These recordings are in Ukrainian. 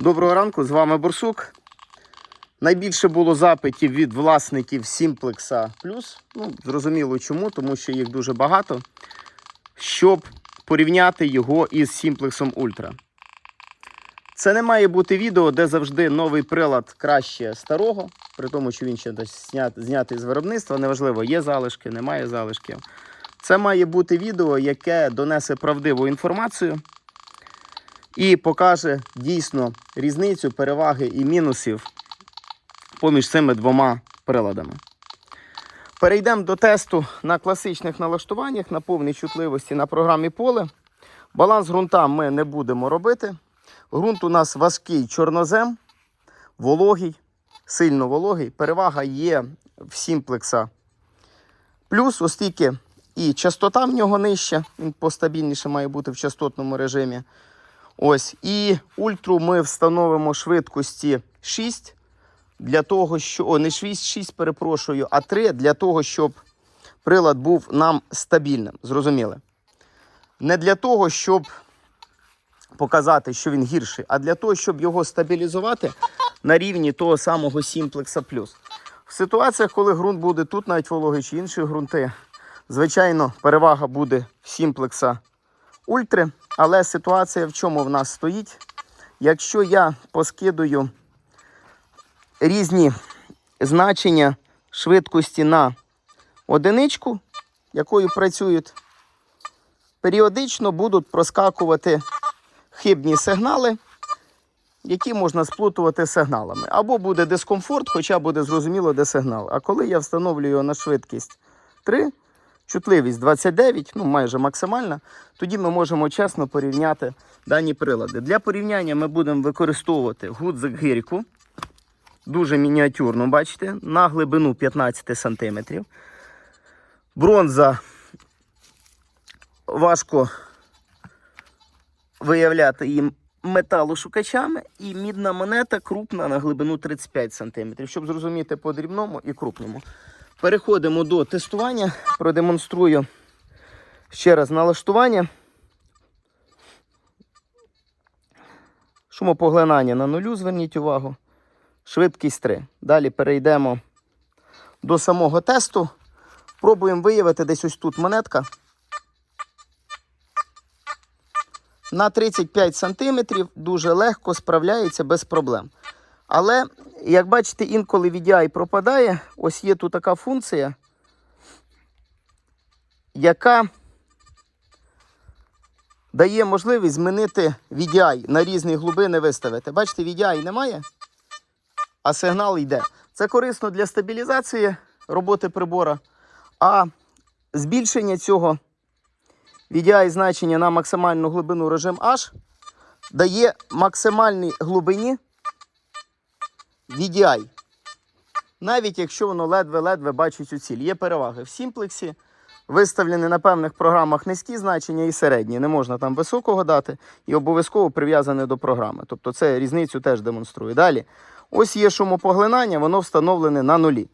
Доброго ранку, з вами Бурсук. Найбільше було запитів від власників Simplex Plus. Ну, зрозуміло чому, тому що їх дуже багато, щоб порівняти його із Simplex Ultra. Це не має бути відео, де завжди новий прилад краще старого, при тому, що він ще десь знят, знятий з виробництва. Неважливо, є залишки, немає залишків. Це має бути відео, яке донесе правдиву інформацію і покаже дійсно різницю, переваги і мінусів поміж цими двома приладами. Перейдемо до тесту на класичних налаштуваннях, на повній чутливості на програмі поле. Баланс ґрунта ми не будемо робити. Ґрунт у нас важкий чорнозем, вологий, сильно вологий. Перевага є в сімплекса. Плюс, оскільки і частота в нього нижча, він постабільніше має бути в частотному режимі. Ось, і ультру ми встановимо швидкості 6 для того, що. О, не 6, 6, перепрошую, а 3 для того, щоб прилад був нам стабільним. Зрозуміли? Не для того, щоб показати, що він гірший, а для того, щоб його стабілізувати на рівні того самого Simplex Plus. В ситуаціях, коли ґрунт буде тут, навіть вологий чи інші ґрунти, звичайно, перевага буде Simplex Ультри. Але ситуація в чому в нас стоїть? Якщо я поскидую різні значення швидкості на одиничку, якою працюють, періодично будуть проскакувати хибні сигнали, які можна сплутувати сигналами. Або буде дискомфорт, хоча буде зрозуміло, де сигнал. А коли я встановлюю його на швидкість 3, чутливість 29, ну майже максимальна, тоді ми можемо чесно порівняти дані прилади. Для порівняння ми будемо використовувати гудзик гирьку. Дуже мініатюрно, бачите, на глибину 15 см. Бронза важко виявляти їм металошукачами, і мідна монета крупна на глибину 35 см, щоб зрозуміти по дрібному і крупному. Переходимо до тестування. Продемонструю ще раз налаштування. Шумопоглинання на нулю, зверніть увагу. Швидкість 3. Далі перейдемо до самого тесту. Пробуємо виявити десь ось тут монетка. На 35 см дуже легко справляється без проблем. Але, як бачите, інколи VDI пропадає. Ось є тут така функція, яка дає можливість змінити VDI на різні глибини виставити. Бачите, VDI немає, а сигнал йде. Це корисно для стабілізації роботи прибора, а збільшення цього VDI значення на максимальну глибину режим H дає максимальній глибині VDI. Навіть якщо воно ледве-ледве бачить у ціль. Є переваги в сімплексі. Виставлені на певних програмах низькі значення і середні. Не можна там високого дати і обов'язково прив'язане до програми. Тобто це різницю теж демонструє. Далі, ось є шумопоглинання, воно встановлене на нулі.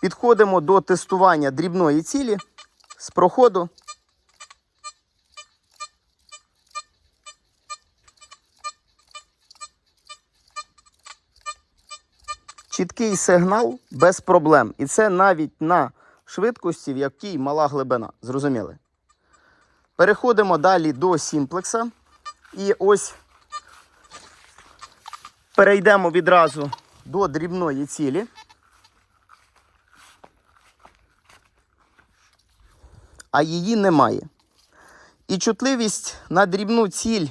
Підходимо до тестування дрібної цілі з проходу. Чіткий сигнал без проблем. І це навіть на швидкості, в якій мала глибина. Зрозуміли? Переходимо далі до сімплекса. І ось перейдемо відразу до дрібної цілі. А її немає. І чутливість на дрібну ціль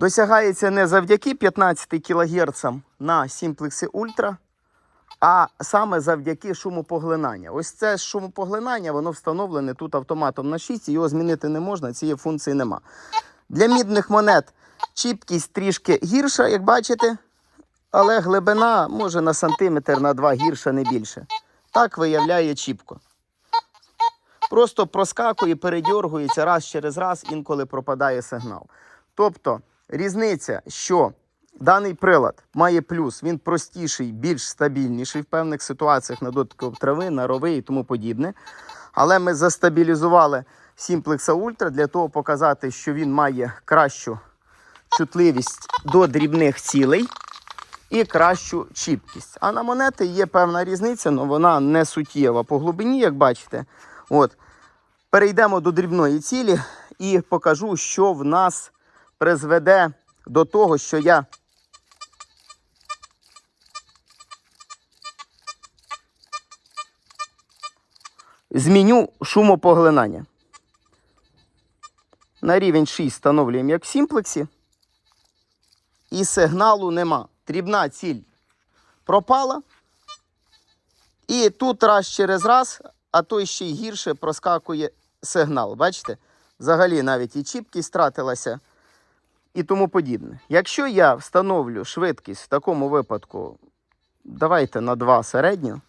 досягається не завдяки 15 кГц на Simplex Ultra, а саме завдяки шумопоглинання. Ось це шумопоглинання, воно встановлене тут автоматом на 6, його змінити не можна, цієї функції нема. Для мідних монет чіпкість трішки гірша, як бачите, але глибина може на сантиметр на 2 гірша, не більше. Так виявляє чіпко. Просто проскакує, передьоргується раз через раз, інколи пропадає сигнал. Тобто різниця, що даний прилад має плюс, він простіший, більш стабільніший в певних ситуаціях на дотику трави, на рови і тому подібне. Але ми застабілізували Simplex Ultra для того показати, що він має кращу чутливість до дрібних цілей і кращу чіпкість. А на монети є певна різниця, але вона не суттєва по глибині, як бачите. От. Перейдемо до дрібної цілі і покажу, що в нас призведе до того, що я зміню шумопоглинання. На рівень 6 встановлюємо як в сімплексі. І сигналу нема. Дрібна ціль пропала. І тут раз через раз, а то ще й гірше проскакує сигнал. Бачите? Взагалі навіть і чіпкість стратилася і тому подібне. Якщо я встановлю швидкість в такому випадку, давайте на 2 середню.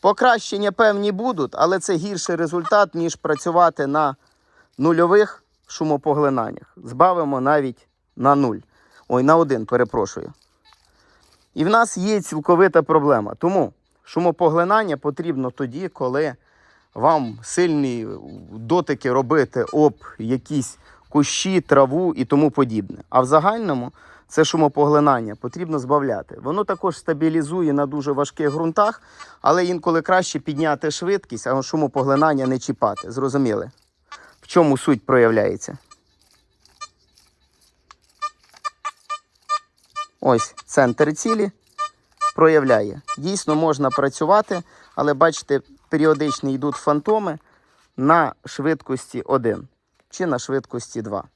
Покращення певні будуть, але це гірший результат, ніж працювати на нульових шумопоглинаннях. Збавимо навіть на 0. Ой, на 1, перепрошую. І в нас є цілковита проблема. Тому шумопоглинання потрібно тоді, коли вам сильні дотики робити об якісь кущі, траву і тому подібне. А в загальному це шумопоглинання потрібно збавляти. Воно також стабілізує на дуже важких ґрунтах, але інколи краще підняти швидкість, а шумопоглинання не чіпати. Зрозуміли? В чому суть проявляється? Ось центр цілі проявляє. Дійсно можна працювати, але бачите, періодично йдуть фантоми на швидкості 1 чи на швидкості 2.